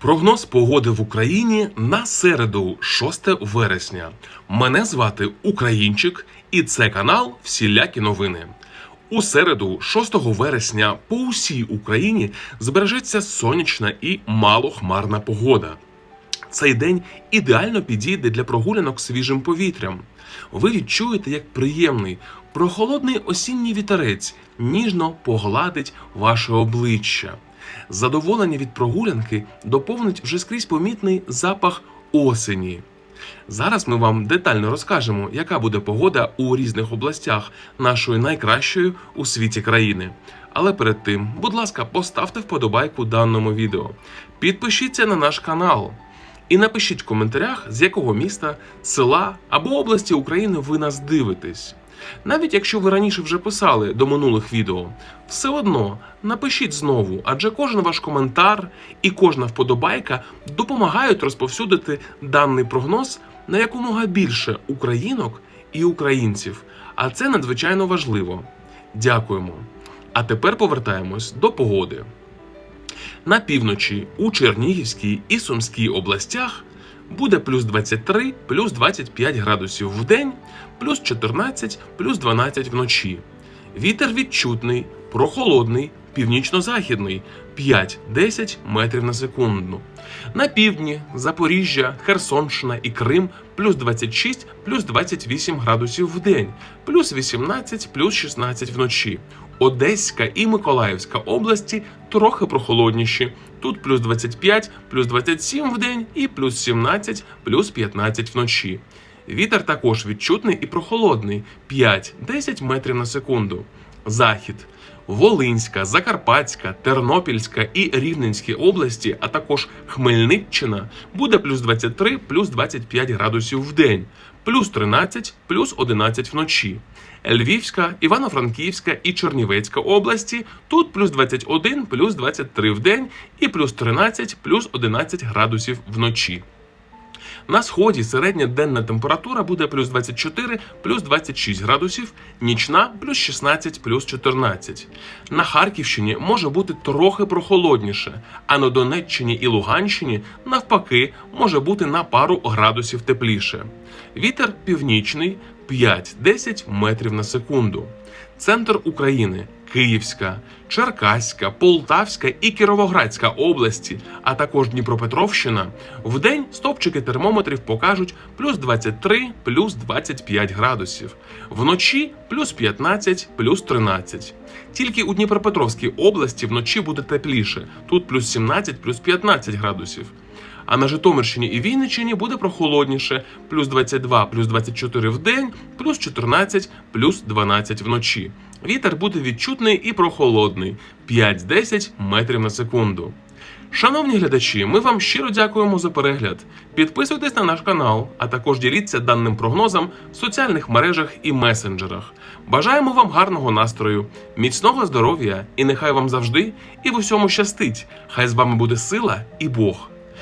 Прогноз погоди в Україні на середу, 6 вересня. Мене звати Українчик, і це канал Всілякі новини. У середу, 6 вересня, по усій Україні збережеться сонячна і малохмарна погода. Цей день ідеально підійде для прогулянок свіжим повітрям. Ви відчуєте, як приємний, прохолодний осінній вітерець ніжно погладить ваше обличчя. Задоволення від прогулянки доповнить вже скрізь помітний запах осені. Зараз ми вам детально розкажемо, яка буде погода у різних областях нашої найкращої у світі країни. Але перед тим, будь ласка, поставте вподобайку даному відео, підпишіться на наш канал і напишіть в коментарях, з якого міста, села або області України ви нас дивитесь. Навіть якщо ви раніше вже писали до минулих відео, все одно напишіть знову, адже кожен ваш коментар і кожна вподобайка допомагають розповсюдити даний прогноз на якомога більше українок і українців. А це надзвичайно важливо. Дякуємо. А тепер повертаємось до погоди. На півночі у Чернігівській і Сумській областях буде плюс 23, плюс 25 градусів в день, плюс 14, плюс 12 вночі. Вітер відчутний, прохолодний, північно-західний 5-10 метрів на секунду. На півдні Запоріжжя, Херсонщина і Крим плюс 26, плюс 28 градусів в день, плюс 18, плюс 16 вночі. Одеська і Миколаївська області трохи прохолодніші. Тут плюс 25, плюс 27 в день і плюс 17, плюс 15 вночі. Вітер також відчутний і прохолодний 5-10 метрів на секунду. Захід. Волинська, Закарпатська, Тернопільська і Рівненські області, а також Хмельниччина буде плюс 23, плюс 25 градусів в день, плюс 13, плюс 11 вночі. Львівська, Івано-Франківська і Чернівецька області тут плюс 21, плюс 23 в день і плюс 13, плюс 11 градусів вночі. На сході середня денна температура буде плюс 24, плюс 26 градусів, нічна плюс 16, плюс 14. На Харківщині може бути трохи прохолодніше, а на Донеччині і Луганщині навпаки може бути на пару градусів тепліше. Вітер північний 5-10 метрів на секунду. Центр України Київська, Черкаська, Полтавська і Кіровоградська області, а також Дніпропетровщина. Вдень стопчики термометрів покажуть плюс 23, плюс 25 градусів, вночі плюс 15, плюс 13. Тільки у Дніпропетровській області вночі буде тепліше, тут плюс 17, плюс 15 градусів. А на Житомирщині і Вінниччині буде прохолодніше плюс 22, плюс 24 в день, плюс 14, плюс 12 вночі. Вітер буде відчутний і прохолодний 5-10 метрів на секунду. Шановні глядачі, ми вам щиро дякуємо за перегляд. Підписуйтесь на наш канал, а також діліться даним прогнозом в соціальних мережах і месенджерах. Бажаємо вам гарного настрою, міцного здоров'я і нехай вам завжди і в усьому щастить. Хай з вами буде сила і Бог.